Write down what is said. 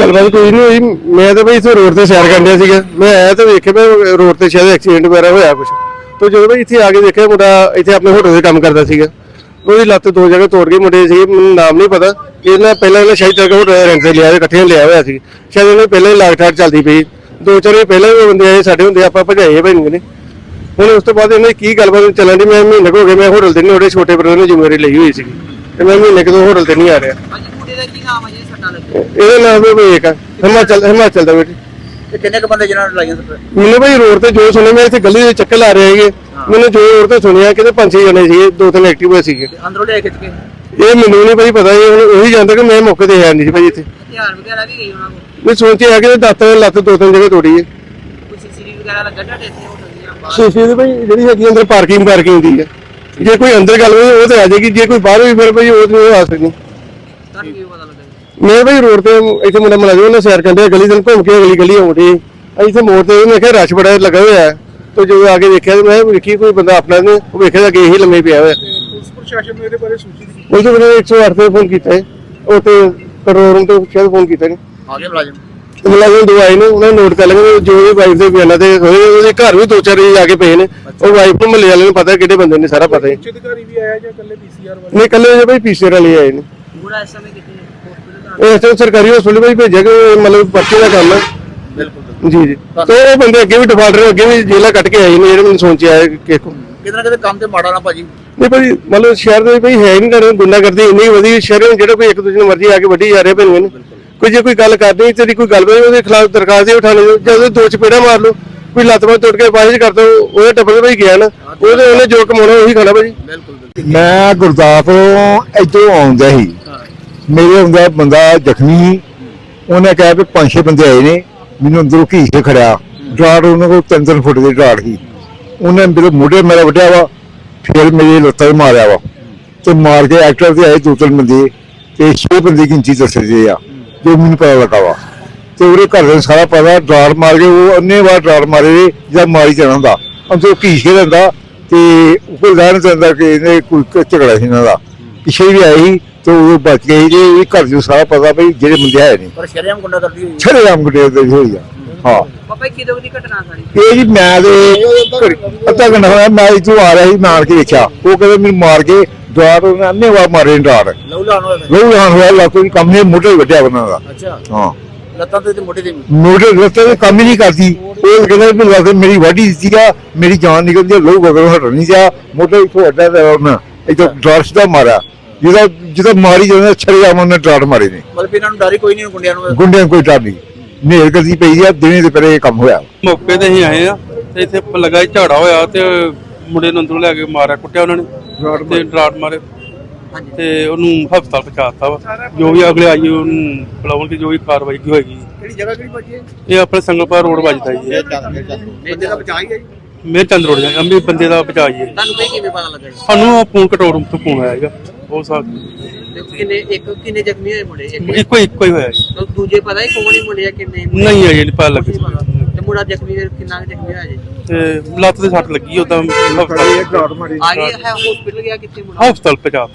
ਗੱਲਬਾਤ ਕੋਈ ਨਹੀਂ ਹੋਈ। ਮੈਂ ਤਾਂ ਬਈ ਇੱਥੇ ਰੋਡ ਤੇ ਸੈਰ ਕਰਨ ਡਿਆ ਸੀਗਾ। ਮੈਂ ਆਇਆ ਤਾਂ ਵੇਖਿਆ ਮੈਂ ਰੋਡ ਤੇ ਸ਼ਾਇਦ ਐਕਸੀਡੈਂਟ ਵਗੈਰਾ ਹੋਇਆ ਕੁਝ ਤੇ ਜਦੋਂ ਬਈ ਇੱਥੇ ਆ ਕੇ ਦੇਖਿਆ ਮੁੰਡਾ ਇੱਥੇ ਆਪਣੇ ਹੋਟਲ ਦੇ ਕੰਮ ਕਰਦਾ ਸੀਗਾ। ਉਹਦੀ ਲੱਤ ਦੋ ਜਗ੍ਹਾ ਤੋੜ ਕੇ ਮੁੰਡੇ ਸੀ ਮੈਨੂੰ ਨਾਮ ਨਹੀਂ ਪਤਾ। ਇਹਨਾਂ ਪਹਿਲਾਂ ਇਹਨਾਂ ਸ਼ਾਇਦ ਤੱਕ ਹੋਟਲ ਰੈਂਟ ਤੇ ਲਿਆ ਇਕੱਠੇ ਲਿਆ ਹੋਇਆ ਸੀ। ਸ਼ਾਇਦ ਉਹਨੇ ਪਹਿਲਾਂ ਹੀ ਲਾਗਠਾੜ ਚੱਲਦੀ ਪਈ। ਦੋ ਚਾਰ ਵਜੇ ਪਹਿਲਾਂ ਵੀ ਬੰਦੇ ਆਏ, ਸਾਡੇ ਹੁੰਦੇ ਆਪਾਂ ਭਜਾਏ ਭਾਈ ਨੇ। ਹੁਣ ਉਸ ਤੋਂ ਬਾਅਦ ਇਹਨਾਂ ਕੀ ਗੱਲਬਾਤ ਚੱਲਣ ਦੀ ਮੈਂ ਮਹੀਨੇ ਕੁ ਹੋ ਗਏ, ਮੈਂ ਹੋਟਲ ਤੇ ਨਹੀਂ ਉਹਦੇ ਛੋਟੇ ਬ੍ਰਦਰ ਨੇ ਜ਼ਿੰਮੇਵਾਰੀ ਲਈ ਹੋਈ ਸੀ ਤੇ ਮੈਂ ਮਹੀਨੇ ਕਿਦੋਂ ਹੋਟਲ ਤੇ ਨਹੀਂ ਆ ਰਿਹਾ। ਹਾਂਜੀ, ਮੁੰਡੇ ਦਾ ਕੀ ਨਾਮ ਹੈ ਇਹਦਾ ਨਾਮ ਵੀ ਵਿਵੇਕ ਆ ਹਿਮਾਚਲ ਹਿਮਾਚਲ ਦਾ ਬੇਟੇ। ਤੇ ਕਿੰਨੇ ਕ ਬੰਦੇ ਜਿਹਨਾਂ ਨੂੰ ਲਾਈਆਂ ਸੱਟਾਂ ਮੈਨੂੰ ਭਾਈ ਰੋਡ ਤੇ ਜੋ ਸੁਣਿਆ ਮੈਂ ਇੱਥੇ ਗਲੀ ਦੇ ਚੱਕਰ ਲਾ ਰਹੇ ਹੈਗੇ ਮੈਨੂੰ ਜੋ ਰੋਡ ਤੇ ਸੁਣਿਆ ਕਿਤੇ ਪੰਜ ਛੇ ਜਣੇ ਸੀ ਦੋ ਤਿੰਨ ਐਕਟਿਵ ਸੀਗੇ। ਤੇ ਅੰਦਰੋਂ ਲਿਆ ਖਿੱਚ ਕੇ ਇਹ ਮੈਨੂੰ ਨਹੀਂ ਭਾਈ ਪਤਾ ਇਹ ਹੁਣ ਉਹੀ ਜਾਣਦਾ ਕਿ ਮੈਂ ਮੌਕੇ ਤੇ ਹੈ ਨਹੀਂ ਸੀ ਭਾਈ ਇੱਥੇ। ਹਥਿਆਰ ਵਗੈਰਾ ਵੀ ਗਈ ਉਹਨਾਂ ਕੋਲ? ਮੈਂ ਸੋਚਿਆ ਕਿ ਦੱਤ ਲੱਤ ਦੋ ਤਿੰਨ ਜਗ੍ਹਾ ਤੋੜੀ ਹੈ। ਕੋਈ ਸੀਸੀਟੀਵੀ ਵਗੈਰਾ ਲੱਗਾ ਤੁਹਾਡੇ ਇੱਥੇ? ਹੋਟਲ ਬਾਹਰ ਸ਼ੀਸ਼ੇ ਦੀ ਭਾਈ ਜਿਹੜੀ ਹੈਗੀ ਅੰਦਰ ਪਾਰਕਿੰਗ ਪਾਰਕਿੰਗ ਦੀ ਹੈ। ਜੇ ਕੋਈ ਅੰਦਰ ਗੱਲ ਹੋਈ ਉਹ ਤੇ ਆ ਜਾਏਗੀ। ਜੇ ਕੋਈ ਬਾਹਰ ਵੀ ਫਿਰ ਭਾਈ ਉਹ ਨਹੀਂ ਉਹ ਆ ਸਕਦੀ। ਤੁਹਾਨੂੰ ਕੀ ਪਤਾ? ਮੈਂ ਭਾਈ ਰੋਡ ਤੇ ਇੱਥੇ ਮੁੰਡਾ ਮਿਲਿਆ ਜੀ ਉਹਨੇ ਸੈਰ ਕਰਦੇ ਗਲੀ ਦੇ ਘੁੰਮ ਕੇ ਅਗਲੀ ਗਲੀ ਆਉਂਦੀ। ਇੱਥੇ ਮੋੜ ਤੇ ਮੈਂ ਕਿਹਾ ਰਸ਼ ਬੜਾ ਲੱਗਾ ਹੋਇਆ ਹੈ। ਤੇ ਜਦੋਂ ਆ ਕੇ ਦੇਖਿਆ ਤੇ ਮੈਂ ਵੇਖੀ ਕੋਈ ਬੰਦਾ ਆਪਣਾ ਨੇ ਉਹ ਵੇਖਿਆ ਤਾਂ ਅੱਗੇ ਹੀ ਲੰਮੇ ਪਿਆ ਹੋਇਆ। ਪੁਲਿਸ ਪ੍ਰਸ਼ਾਸਨ ਨੂੰ ਇਹਦੇ ਬਾਰੇ ਸੂਚਿਤ ਕੀਤਾ? ਉਹ ਤੋਂ ਬਿਨਾਂ 108 ਤੇ ਫੋਨ ਕੀਤਾ ਹੈ ਉਹ ਤੇ ਕੰਟਰੋਲ ਰੂਮ ਤੋਂ ਸ਼ਾਇਦ ਫੋਨ ਕੀਤਾ ਨੇ ਆ ਗਏ ਮੁਲਾਜ਼ਮ? ਮੁਲਾਜ਼ਮ ਦੋ ਆਏ ਨੇ ਉਹਨਾਂ ਨੋਟ ਕਰ ਲਏ ਜੋ ਵੀ ਵਾਈਫ ਦੇ ਬਿਆਨਾਂ ਤੇ ਹੋਏ ਉਹਦੇ ਘਰ ਵੀ ਦੋ ਚਾਰ ਜਾ ਕੇ ਪਏ ਨੇ। ਉਹ ਵਾਈਫ ਨੂੰ ਮੱਲੇ ਵਾਲੇ ਨੂੰ ਪਤਾ ਕਿਹੜੇ ਬੰਦੇ ਨੇ ਸਾਰਾ ਪਤਾ ਹੈ। ਅਧਿਕਾਰੀ ਵੀ ਆਇਆ ਜਾਂ ਇਕੱਲੇ ਪੀਸੀਆਰ ਵਾਲੇ? ਨਹੀਂ ਕੱਲੇ ਜੇ ਭਾਈ ਪੀਸੀਆਰ ਵਾਲੇ ਆਏ ਨੇ। ਮੁੰਡਾ ਇਸ ਸਮੇਂ ਇਹ ਇਸ ਸਰਕਾਰੀ ਹਸਪਤਾਲ ਭਾਈ ਭੇਜਿਆ ਕਿ ਇਹ ਮਤਲਬ ਪਰਚੇ ਦਾ ਕੰਮ ਹੈ। ਬਿਲਕੁਲ ਜੀ ਜੀ। ਤੇ ਉਹ ਬੰਦੇ ਅੱਗੇ ਵੀ ਡਿਫਾਲਟਰ ਅੱਗੇ ਵੀ ਜੇਲਾ ਕੱਟ ਕੇ ਆਏ ਨੇ ਜਿਹੜੇ ਮੈਨੂੰ ਸੋਚਿਆ ਹੈ ਕਿ ਕਿਤੇ ਨਾ ਕਿਤੇ ਕੰਮ ਤੇ ਮਾੜਾ ਨਾ ਭਾਜੀ। ਨਹੀਂ ਭਾਈ ਮਤਲਬ ਸ਼ਹਿਰ ਦੇ ਭਾਈ ਹੈ ਹੀ ਨਹੀਂ ਕਰ ਗੁੰਡਾ ਕਰਦੀ ਇੰਨੀ ਵਧੀ ਸ਼ਹਿਰ ਵਿੱਚ ਜਿਹੜਾ ਕੋਈ ਇੱਕ ਦੂਜੇ ਨੂੰ ਮਰਜ਼ੀ ਆ ਕੇ ਵੱਢੀ ਜਾ ਰਿਹਾ ਭਾਈ ਨੇ। ਕੋਈ ਜੇ ਕੋਈ ਗੱਲ ਕਰਨੀ ਤੇਰੀ ਕੋਈ ਗੱਲ ਬਣੀ ਉਹਦੇ ਖਿਲਾਫ ਦਰਖਾਸਤ ਦੇ ਉਠਾਣੇ ਜਦੋਂ ਦੋ ਚਪੇੜਾ ਮਾਰ ਲਓ ਕੋਈ ਲੱਤ ਬਾਹ ਟੁੱਟ ਕੇ ਬਾਹਿਸ਼ ਕਰ ਦੋ ਉਹਦੇ ਟੱਪਰ ਭਾਈ ਗਿਆ ਨਾ ਉਹਦੇ ਉਹਨੇ ਜੋ ਕਮਾਉਣਾ ਉਹੀ ਖਾਣਾ ਬਿਲਕੁਲ ਮੈਂ ਗੁਰਦਾਸਪੁਰੋਂ ਇੱਥੋਂ ਆਉਂਦਾ ਸੀ। ਮੇਰੇ ਹੁੰਦਾ ਬੰਦਾ ਜ਼ਖਮੀ ਸੀ। ਉਹਨੇ ਕਿਹਾ ਵੀ ਪੰਜ ਛੇ ਬੰਦੇ ਆਏ ਨੇ, ਮੈਨੂੰ ਅੰਦਰੋਂ ਘੀ ਕੇ ਖੜਿਆ। ਡਰਾੜ ਉਹਨਾਂ ਕੋਲ ਤਿੰਨ ਤਿੰਨ ਫੁੱਟ ਦੀ ਡਰਾੜ ਸੀ। ਉਹਨੇ ਮੇਰੇ ਮੋਢੇ ਮੇਰਾ ਵੱਢਿਆ ਵਾ, ਫਿਰ ਮੇਰੇ ਲੱਤਾਂ 'ਤੇ ਮਾਰਿਆ ਵਾ। ਤੇ ਮਾਰ ਕੇ ਐਕਟਰ ਤੇ ਆਏ ਦੋ ਤਿੰਨ ਬੰਦੇ। ਤੇ ਛੇ ਬੰਦੇ ਦੀ ਗਿਣਤੀ ਦੱਸਦੇ ਆ, ਜੋ ਮੈਨੂੰ ਪਤਾ ਲੱਗਾ ਵਾ। ਤੇ ਉਹਦੇ ਘਰ ਦੇ ਸਾਰਾ ਪਤਾ ਡਰਾੜ ਮਾਰ ਕੇ ਉਹ ਅੰਨੇ ਵਾਰ ਡਰਾੜ ਮਾਰੇ ਜਾਂ ਮਾਰੀ ਜਾਣਾ ਹੁੰਦਾ। ਅੰਦਰੋਂ ਘੀ ਕੇ ਲੈਂਦਾ ਤੇ ਕੋਈ ਲੈਣ ਜਾਂਦਾ ਕਿ ਇਹਨੇ ਕੋਈ ਝਗੜਾ ਸੀ ਇਹਨਾਂ ਦਾ। ਪਿੱਛੇ ਵੀ ਆਏ ਸੀ ਤੇ ਉਹ ਬਚ ਗਏ ਸੀ ਜੇ ਇਹ ਘਰ ਨੂੰ ਸਾਰਾ ਪਤਾ ਵੀ ਜਿਹੜੇ ਬੰਦੇ ਆਏ ਨੇ। ਪਰ ਸ਼ਰਿਆਮ ਗੁੰਡਾ ਕਰਦੀ ਹੋਈ। ਛੜੇ ਰਾਮ ਗੁੱਡੇ ਦੇ ਹੋਈ ਆ ਹਾਂ। ਪਾਪਾ ਇਹ ਕਿਦੋਂ ਦੀ ਘਟਨਾ ਸਾਰੀ? ਇਹ ਜੀ ਮੈਂ ਦੇ ਘੜੀ- ਅੱਧਾ ਘੰਟਾ ਹੋਇਆ ਮੈਂ ਇੱਥੋਂ ਆ ਰਿਹਾ ਸੀ ਮੈਂ ਆਣ ਕੇ ਦੇਖਿਆ। ਉਹ ਕਹਿੰਦੇ ਮੈਨੂੰ ਮਾਰ ਕੇ ਦਵਾਰ ਉਹਨੇ ਅੰਨੇ ਵਾਰ ਮਾਰੇ ਡਾਰ ਲਹੂ ਲਾਣ ਹੋਇਆ ਲੋਹ ਹਾਂ ਹੋਇਆ ਦੀ ਕੰਮ ਨੇ ਮੋਢੇ ਵੱਡਿਆ ਬਣਾ ਦਾ। ਅੱਛਾ। ਹਾਂ। ਲੱਤਾਂ ਤੇ ਤੇ ਮੋਢੇ ਤੇ ਵੀ। ਮੋਢੇ ਰਸਤੇ ਤੇ ਕੰਮ ਹੀ ਨਹੀਂ ਕਰਦੀ। ਉਹ ਕਹਿੰਦਾ ਵੀ ਮੇਰੀ ਵਾਢੀ ਦਿੱਤੀ ਆ ਮੇਰੀ ਜਾਨ ਨਿਕਲਦੀ ਆ ਲੋਹ ਗਗਰ ਹਟ ਨਹੀਂ ਜਾ ਮੋਢੇ ਇੱਥੋਂ ਅੱਡਾ ਤੇ ਉਹਨਾਂ। ਇੱਥੋਂ ਡਾਰ ਦਾ ਮਾਰਿਆ। ਜਿਹਦਾ ਜਿਹਦਾ ਮਾਰੀ ਜਾਂਦਾ ਛੜੇ ਆਮਨ ਨੇ ਡਾਰ ਮਾਰੇ ਨੇ। ਮਤਲਬ ਇਹਨਾਂ ਨੂੰ ਡਰ ਹੀ ਕੋਈ ਨਹੀਂ ਗੁੰਡਿਆਂ ਨੂੰ। ਗੁੰਡਿਆਂ ਨੂੰ ਕੋਈ ਡਰ ਨਹੀਂ। ਨੇਰ ਕਰਦੀ ਪਈ ਆ ਦਿਨੇ ਦੇ ਪਰੇ ਇਹ ਕੰਮ ਹੋਇਆ। ਮੌਕੇ ਤੇ ਅਸੀਂ ਆਏ ਆ ਤੇ ਇੱਥੇ ਲੱਗਾ ਸੀ ਝਾੜਾ ਹੋਇਆ ਤੇ ਮੁੰਡੇ ਨੂੰ ਅੰਦਰੋਂ ਲੈ ਕੇ ਮਾਰਿਆ ਕੁੱਟਿਆ ਉਹਨਾਂ ਨੇ ਤੇ ਡਰਾਟ ਮਾਰੇ। ਤੇ ਉਹਨੂੰ ਹਸਪਤਾਲ ਪਹੁੰਚਾਤਾ ਵਾ। ਜੋ ਵੀ ਅਗਲੇ ਆਈ ਉਹਨੂੰ ਬੁਲਾਉਣ ਦੀ ਜੋ ਵੀ ਕਾਰਵਾਈ ਹੋਏਗੀ। ਕਿਹੜੀ ਜਗ੍ਹਾ ਕਿਹੜੀ ਹੈ? ਇਹ ਆਪਣੇ ਸੰਗਲਪੁਰ ਰੋਡ ਵੱਜਦਾ ਜੀ। ਇਹ। ਬੰਦੇ ਦਾ ਬਚਾਅ ਹੀ ਹੈ ਜੀ। ਮੇਰ ਚੰਦ ਰੋਡ ਜਾਂ ਅੰਮ੍ਰਿਤ ਬੰਦੇ ਦਾ ਬਚਾਈਏ ਤੁਹਾਨੂੰ ਕੋਈ ਕਿਵੇਂ ਪਤਾ ਲੱਗਾ ਜੀ? ਸਾਨੂੰ ਆ ਫੋਨ ਕਟੋਰਮ ਤੋਂ ਫੋਨ ਆਇਆ ਹੈਗਾ ਉਹ ਸਾਥ ਤੇ ਕਿੰਨੇ ਇੱਕ ਕਿੰਨੇ ਜ਼ਖਮੀ ਹੋਏ ਮੁੰਡੇ? ਇੱਕ ਇੱਕੋ ਇੱਕੋ ਹੀ ਹੋਇਆ ਜੀ। ਤੇ ਦੂਜੇ ਪਤਾ ਹੀ ਕੌਣ ਹੀ ਮੁੰਡੇ ਆ ਕਿੰਨੇ? ਨਹੀਂ ਅਜੇ ਨਹੀਂ ਪਤਾ ਲੱਗੇ ਨਹੀਂ ਪਤਾ। ਤੇ ਮੁੰਡਾ ਜ਼ਖਮੀ ਕਿੰਨਾ ਕੁ ਜ਼ਖਮੀ ਹੋਇਆ ਜੀ? ਤੇ ਲੱਤ ਤੇ ਸੱਟ ਲੱਗੀ ਉਦਾਂ ਹਸਪਤਾਲ ਆ ਗਿਆ ਹੈ ਹਸਪੀਟਲ ਗਿਆ ਕਿੱਥੇ ਮੁੰਡਾ? ਹਸਪਤਾਲ ਪਹੁੰਚਾਤਾ